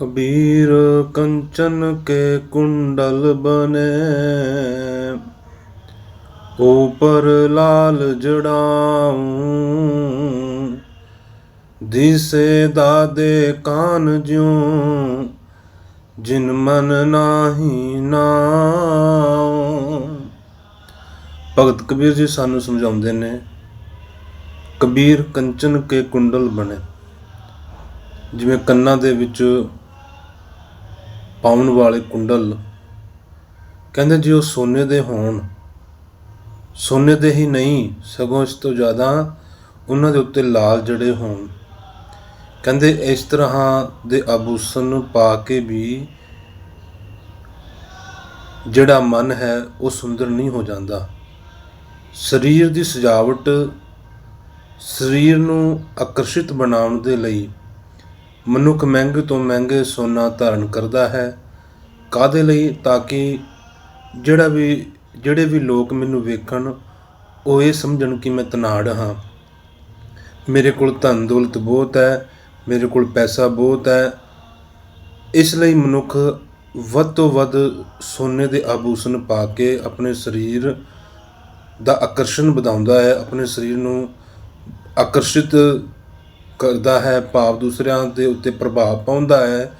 ਕਬੀਰ ਕੰਚਨ ਕੇ ਕੁੰਡਲ ਬਨੇ। ਉਪਰ ਲਾਲ ਜੜਾਉ। ਦਿਸੇ ਦਾਦੇ ਕਾਨ ਜਿਉ, ਜਿਨ ਮਨ ਨਾਹੀ ਨਾਉ। ਭਗਤ ਕਬੀਰ ਜੀ ਸਾਨੂੰ ਸਮਝਾਉਂਦੇ ਨੇ, ਕਬੀਰ ਕੰਚਨ ਕੇ ਕੁੰਡਲ ਬਣੇ। ਜਿਵੇਂ ਕੰਨਾਂ ਦੇ ਵਿੱਚ ਪਾਉਣ ਵਾਲੇ ਕੁੰਡਲ। ਕਹਿੰਦੇ ਜੇ ਉਹ ਸੋਨੇ ਦੇ ਹੋਣ, ਸੋਨੇ ਦੇ ਹੀ ਨਹੀਂ, ਸਗੋਂ ਇਸ ਤੋਂ ਜ਼ਿਆਦਾ ਉਹਨਾਂ ਦੇ ਉੱਤੇ ਲਾਲ ਜੜੇ ਹੋਣ। ਕਹਿੰਦੇ ਇਸ ਤਰ੍ਹਾਂ ਦੇ ਆਭੂਸ਼ਣ ਨੂੰ ਪਾ ਕੇ ਵੀ ਜਿਹੜਾ ਮਨ ਹੈ ਉਹ ਸੁੰਦਰ ਨਹੀਂ ਹੋ ਜਾਂਦਾ। ਸਰੀਰ ਦੀ ਸਜਾਵਟ ਸਰੀਰ ਨੂੰ ਆਕਰਸ਼ਿਤ ਬਣਾਉਣ ਦੇ ਲਈ ਮਨੁੱਖ ਮਹਿੰਗੇ ਤੋਂ ਮਹਿੰਗੇ ਸੋਨਾ ਧਾਰਨ ਕਰਦਾ ਹੈ। ਕਾਦੇ ਲਈ? ਤਾਂ ਕਿ ਜਿਹੜਾ ਵੀ, ਜਿਹੜੇ ਵੀ ਲੋਕ ਮੈਨੂੰ ਵੇਖਣ, ਉਹ ਇਹ ਸਮਝਣ ਕਿ ਮੈਂ ਤਨਾੜ ਹਾਂ। ਮੇਰੇ ਕੋਲ ਧਨ ਦੌਲਤ ਬਹੁਤ ਹੈ, ਮੇਰੇ ਕੋਲ ਪੈਸਾ ਬਹੁਤ ਹੈ। ਇਸ ਲਈ ਮਨੁੱਖ ਵੱਧ ਤੋਂ ਵੱਧ ਸੋਨੇ ਦੇ ਆਭੂਸ਼ਣ ਪਾ ਕੇ ਆਪਣੇ ਸਰੀਰ ਦਾ ਆਕਰਸ਼ਣ ਵਧਾਉਂਦਾ ਹੈ। ਆਪਣੇ ਸਰੀਰ ਨੂੰ ਆਕਰਸ਼ਿਤ ਕਰਦਾ ਹੈ, ਭਾਵ ਦੂਸਰਿਆਂ ਦੇ ਉੱਤੇ ਪ੍ਰਭਾਵ ਪਾਉਂਦਾ ਹੈ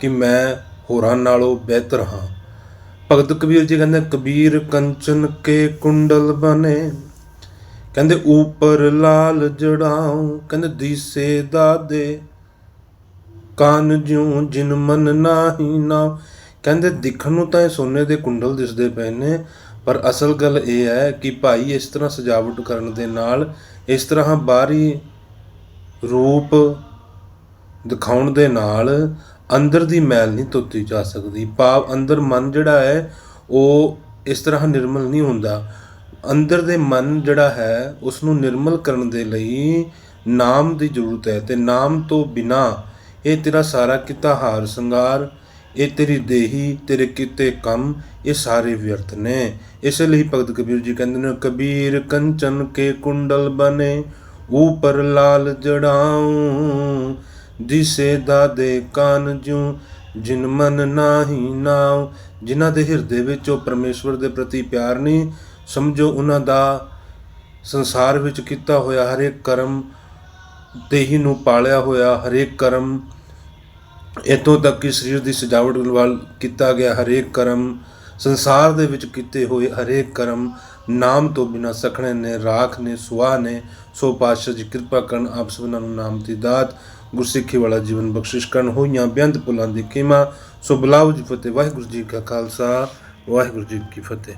ਕਿ ਮੈਂ ਹੋਰਾਂ ਨਾਲੋਂ ਬਿਹਤਰ ਹਾਂ। ਭਗਤ ਕਬੀਰ ਜੀ ਕਹਿੰਦੇ, ਕਬੀਰ ਕੰਚਨ ਕੇ ਕੁੰਡਲ ਬਨੇ ਕਹਿੰਦੇ, ਉਪਰ ਲਾਲ ਜੜਾਉ ਕਹਿੰਦੇ, ਦੀਸੇ ਦਾਦੇ ਕਾਨ ਜਿਉ ਜਿਨ ਮਨ ਨਾਹੀ ਨਾ। ਕਹਿੰਦੇ ਦਿਖਣ ਨੂੰ ਤਾਂ ਇਹ ਸੋਨੇ ਦੇ ਕੁੰਡਲ ਦਿਸਦੇ ਪਏ ਨੇ, ਪਰ ਅਸਲ ਗੱਲ ਇਹ ਹੈ ਕਿ ਭਾਈ ਇਸ ਤਰ੍ਹਾਂ ਸਜਾਵਟ ਕਰਨ ਦੇ ਨਾਲ ਇਸ ਤਰ੍ਹਾਂ ਬਾਹਰੀ ਰੂਪ ਦਿਖਾਉਣ ਦੇ ਨਾਲ ਅੰਦਰ ਦੀ ਮੈਲ ਨਹੀਂ ਧੋਤੀ ਜਾ ਸਕਦੀ। ਭਾਵ ਅੰਦਰ ਮਨ ਜਿਹੜਾ ਹੈ, ਉਹ ਇਸ ਤਰ੍ਹਾਂ ਨਿਰਮਲ ਨਹੀਂ ਹੁੰਦਾ। ਅੰਦਰ ਦੇ ਮਨ ਜਿਹੜਾ ਹੈ ਉਸ ਨੂੰ ਨਿਰਮਲ ਕਰਨ ਦੇ ਲਈ ਨਾਮ ਦੀ ਜ਼ਰੂਰਤ ਹੈ ਤੇ ਨਾਮ ਤੋਂ ਬਿਨਾ ਇਹ ਤੇਰਾ ਸਾਰਾ ਕੀਤਾ ਹਾਰ ਸ਼ਿੰਗਾਰ, ਇਹ ਤੇਰੀ ਦੇਹੀ, ਤੇਰੇ ਕੀਤੇ ਕੰਮ, ਇਹ ਸਾਰੇ ਵਿਅਰਥ ਨੇ। ਇਸ ਲਈ ਭਗਤ ਕਬੀਰ ਜੀ ਕਹਿੰਦੇ ਨੇ, ਕਬੀਰ ਕੰਚਨ ਕੇ ਕੁੰਡਲ ਬਨੇ ਊਪਰ ਲਾਲ ਜੜਾਉ, ਦਿਸੇ ਦਾਦੇ ਕਾਨ ਜੂ ਜਿਨ ਮਨ ਨਾਹੀ ਨਾਉ। ਜਿਨ੍ਹਾਂ ਦੇ ਹਿਰਦੇ ਵਿੱਚ ਉਹ ਪਰਮੇਸ਼ਵਰ ਦੇ ਪ੍ਰਤੀ ਪਿਆਰ ਨਹੀਂ, ਸਮਝੋ ਉਹਨਾਂ ਦਾ ਸੰਸਾਰ ਵਿੱਚ ਕੀਤਾ ਹੋਇਆ ਹਰੇਕ ਕਰਮ ਦੇਹੀ ਨੂੰ ਪਾਲਿਆ ਹੋਇਆ ਹਰੇਕ ਕਰਮ ਇਤੋਂ ਤੱਕ ਕਿ ਸਰੀਰ ਦੀ ਸਜਾਵਟ ਵੱਲ ਕੀਤਾ ਗਿਆ ਹਰੇਕ ਕਰਮ, ਸੰਸਾਰ ਦੇ ਵਿੱਚ ਕੀਤੇ ਹੋਏ ਹਰੇਕ ਕਰਮ ਨਾਮ ਤੋਂ ਬਿਨਾ ਸਖਣੇ ਨੇ, ਰਾਖ ਨੇ, ਸੁਆਹ ਨੇ, ਸੋ ਪਾਤਸ਼ਾਹ ਜੀ ਕਿਰਪਾ ਕਰਨ ਆਪ ਸਭਨਾਂ ਨੂੰ ਨਾਮ ਦੀ ਦਾਤ, ਗੁਰਸਿੱਖੀ ਵਾਲਾ ਜੀਵਨ ਬਖਸ਼ਿਸ਼ ਕਰਨ, ਹੋਈਆਂ ਬੇਅੰਤ ਪੁਲਾਂ ਦੀ ਕੀਮਾ ਸੋ ਬੁਲਾਓ ਜੀ ਫਤਿਹ, ਵਾਹਿਗੁਰੂ ਜੀ ਕਾ ਖਾਲਸਾ, ਵਾਹਿਗੁਰੂ ਜੀ ਕੀ ਫਤਿਹ।